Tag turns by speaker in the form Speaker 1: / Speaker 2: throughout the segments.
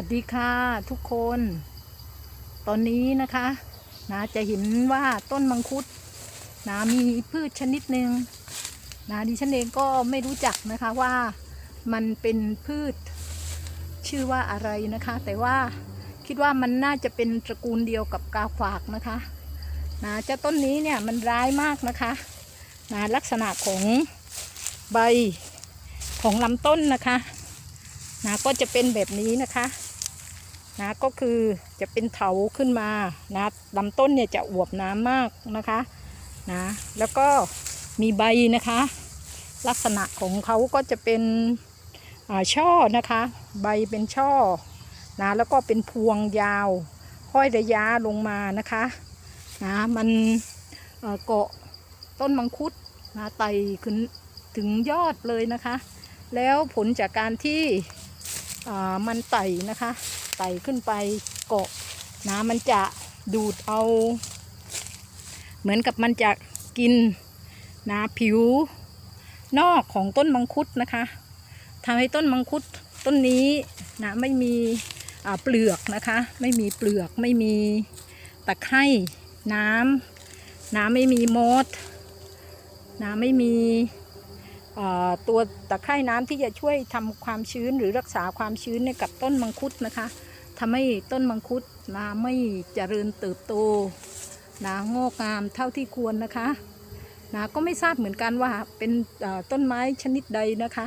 Speaker 1: วัสดีค่ะทุกคน ตอนนี้นะคะนะจะเห็นว่าต้นมังคุดนะมีพืชชนิดหนึ่งนะดิฉันเองก็ไม่รู้จักนะคะว่ามันเป็นพืชชื่อว่าอะไรนะคะ แต่ว่าคิดว่ามันน่าจะเป็นตระกูลเดียวกับกาฝากนะคะนะเจ้าต้นนี้เนี่ยมันร้ายมากนะคะนะลักษณะของใบของลำต้นนะคะ นะก็จะเป็นแบบนี้นะคะนะก็คือจะเป็นเถาขึ้นมานะลำต้นเนี่ยจะอวบน้ำมากนะคะนะแล้วก็มีใบนะคะ ลักษณะของเขาก็จะเป็นอ่าช่อนะคะ ใบเป็นช่อนะแล้วก็เป็นพวงยาวห้อยระยะลงมานะคะนะมันเอ่อเกาะต้นมังคุดนะไต่ขึ้นถึงยอดเลยนะคะ แล้วผลจากการที่ มันไต่นะคะ ไต่ขึ้นไปเกาะนะมันจะดูดเอา เหมือนกับมันจะกินนะผิวนอกของต้นมังคุดนะคะทำให้ต้นมังคุดต้นนี้นะไม่มีเปลือกนะคะ ไม่มีเปลือกไม่มีตะไคร่น้ำน้ำไม่มีมดน้ำไม่มี ตัวตะไคร่น้ำที่จะช่วยทำความชื้นหรือรักษาความชื้นให้กับต้นมังคุดนะคะทำให้ต้นมังคุดนะไม่เจริญเติบโตนะงอกงามเท่าที่ควรนะคะนะก็ไม่ทราบเหมือนกันว่าเป็นต้นไม้ชนิดใดนะคะ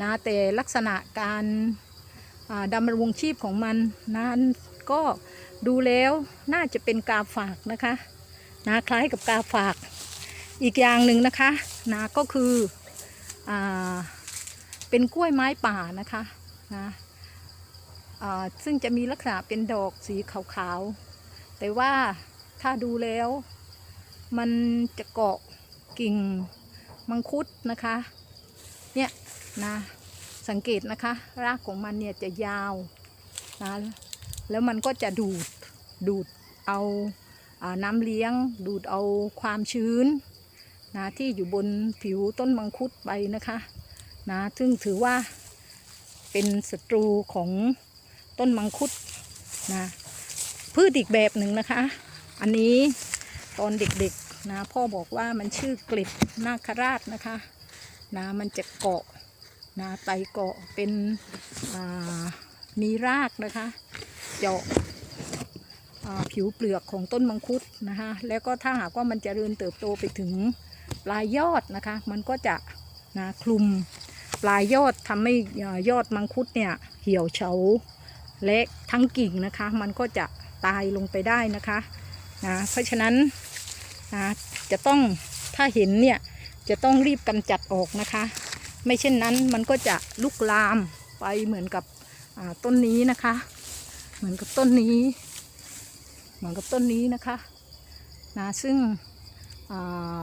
Speaker 1: นะแต่ลักษณะการดำรงชีพของมันนั้นก็ดูแล้วน่าจะเป็นกาฝากนะคะนะคล้ายกับกาฝากอีกอย่างหนึ่งนะคะนะก็คือ เป็นกล้วยไม้ป่านะคะนะซึ่งจะมีลักษณะเป็นดอกสีขาวๆ แต่ว่าถ้าดูแล้ว มันจะเกาะกิ่งมังคุดนะคะ เนี่ยนะสังเกตนะคะ รากของมันเนี่ยจะยาวนะแล้วมันก็จะดูดดูดเอาน้ำเลี้ยง ดูดเอาความชื้น นะที่อยู่บนผิวต้นมังคุดไปนะคะนะซึ่งถือว่าเป็นศัตรูของต้นมังคุดนะพืชอีกแบบหนึ่งนะคะ อันนี้ตอนเด็กๆนะพ่อบอกว่ามันชื่อกลิดนาคราชนะคะนะมันจะเกาะนะไตเกาะเป็นอ่ามีรากนะคะเจาะอ่าผิวเปลือกของต้นมังคุดนะคะแล้วก็ถ้าหากว่ามันจเจริญเติบโตไปถึง ปลายยอดนะคะ มันก็จะนะคลุมปลายยอดทำให้ยอดมังคุดเนี่ยเหี่ยวเฉาและทั้งกิ่งนะคะ มันก็จะตายลงไปได้นะคะนะเพราะฉะนั้นนะจะต้องถ้าเห็นเนี่ยจะต้องรีบกำจัดออกนะคะ ไม่เช่นนั้นมันก็จะลุกลามไปเหมือนกับต้นนี้นะคะ เหมือนกับต้นนี้ เหมือนกับต้นนี้นะคะนะซึ่งอ่า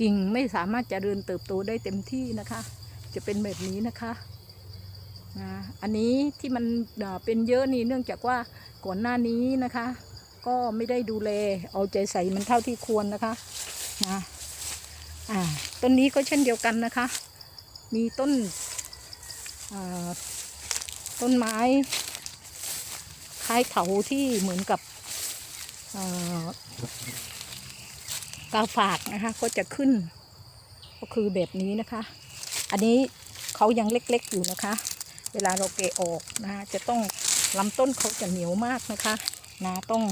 Speaker 1: กิ่งไม่สามารถจะเดินเติบโตได้เต็มที่นะคะ จะเป็นแบบนี้นะคะนะอันนี้ที่มันเป็นเยอะนี่เนื่องจากว่าก่อนหน้านี้นะคะ ก็ไม่ได้ดูแลเอาใจใส่มันเท่าที่ควรนะคะนะอ่าต้นนี้ก็เช่นเดียวกันนะคะ มีต้นต้นไม้คล้ายเขาที่เหมือนกับ กาฝากนะคะก็จะขึ้น ก็คือแบบนี้นะคะ อันนี้เขายังเล็กๆอยู่นะคะ เวลาเราเกะออกนะจะต้องลำต้นเขาจะเหนียวมากนะคะนะต้อง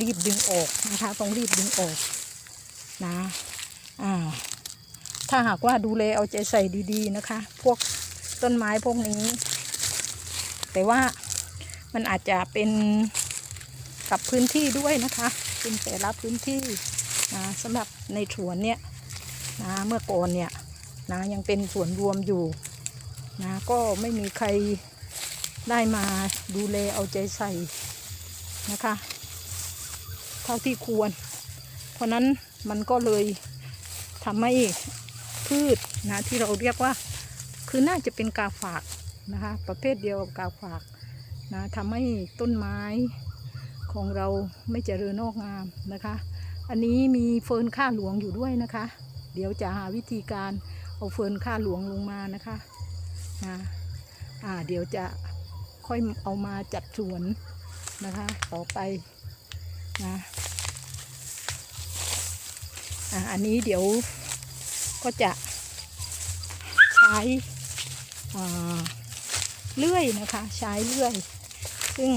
Speaker 1: รีบดึงออกนะคะ ต้องรีบดึงออกนะอ่าถ้าหากว่าดูแลเอาใจใส่ดีๆนะคะ พวกต้นไม้พวกนี้ แต่ว่ามันอาจจะเป็นกับพื้นที่ด้วยนะคะเป็นแต่ละพื้นที่ นะสำหรับในสวนเนี่ยนะเมื่อก่อนเนี่ยนะยังเป็นสวนรวมอยู่นะก็ไม่มีใครได้มาดูแลเอาใจใส่นะคะ เท่าที่ควร เพราะนั้นมันก็เลยทำให้พืชนะที่เราเรียกว่า คือน่าจะเป็นกาฝากนะคะ ประเภทเดียวกับกาฝากนะทำให้ต้นไม้ของเราไม่เจริญงอกงามนะคะ อันนี้มีเฟิร์นข้าหลวงอยู่ด้วยนะคะ เดี๋ยวจะหาวิธีการเอาเฟิร์นข้าหลวงลงมานะคะนะอ่าเดี๋ยวจะค่อยเอามาจัดสวนนะคะ ต่อไปนะอ่าอันนี้เดี๋ยวก็จะใช้เลื่อยนะคะ ใช้เลื่อย ซึ่ง